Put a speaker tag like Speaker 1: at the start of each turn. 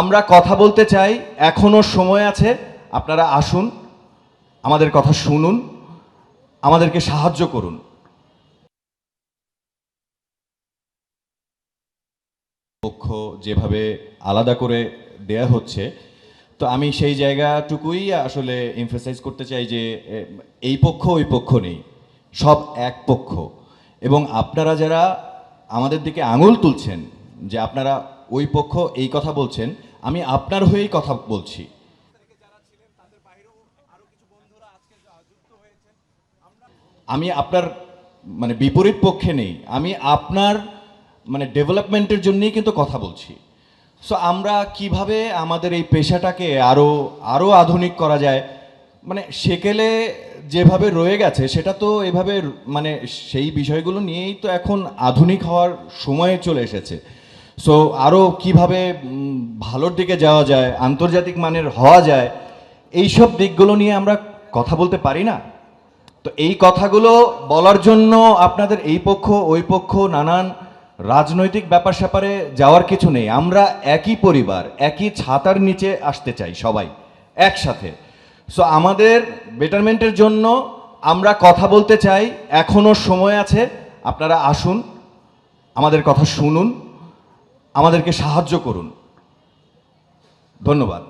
Speaker 1: আমরা কথা বলতে চাই, এখনও সময় আছে, আপনারা আসুন, আমাদের কথা শুনুন, আমাদেরকে সাহায্য করুন। পক্ষ যেভাবে আলাদা করে দেয়া হচ্ছে, তো আমি সেই জায়গাটুকুই আসলে এমফেসাইজ করতে চাই যে এই পক্ষ, ওই পক্ষ নেই, সব এক পক্ষ। এবং আপনারা যারা আমাদের দিকে আঙুল তুলছেন, যে আপনারা ওই পক্ষ এই কথা বলছেন, আমি আপনার হয়েই কথা বলছি। আমি আপনার মানে বিপরীত পক্ষে নেই, আমি আপনার মানে ডেভেলপমেন্টের জন্যই কিন্তু কথা বলছি। সো আমরা কীভাবে আমাদের এই পেশাটাকে আরও আরও আধুনিক করা যায়? মানে সেকেলে যেভাবে রয়ে গেছে, সেটা তো এভাবে মানে সেই বিষয়গুলো নিয়েই তো এখন আধুনিক হওয়ার সময়ে চলে এসেছে। সো আরও কীভাবে ভালোর দিকে যাওয়া যায়, আন্তর্জাতিক মানের হওয়া যায়, এইসব দিকগুলো নিয়ে আমরা কথা বলতে পারি না। তো এই কথাগুলো বলার জন্য আপনাদের এই পক্ষ, ওই পক্ষ, নানান রাজনৈতিক ব্যাপার স্যাপারে যাওয়ার কিছু নেই। আমরা একই পরিবার, একই ছাতার নিচে আসতে চাই সবাই, একসাথে। সো আমাদের বেটারমেন্টের জন্য আমরা কথা বলতে চাই। এখনও সময় আছে, আপনারা আসুন, আমাদের কথা শুনুন। আমাদেরকে সাহায্য করুন। ধন্যবাদ।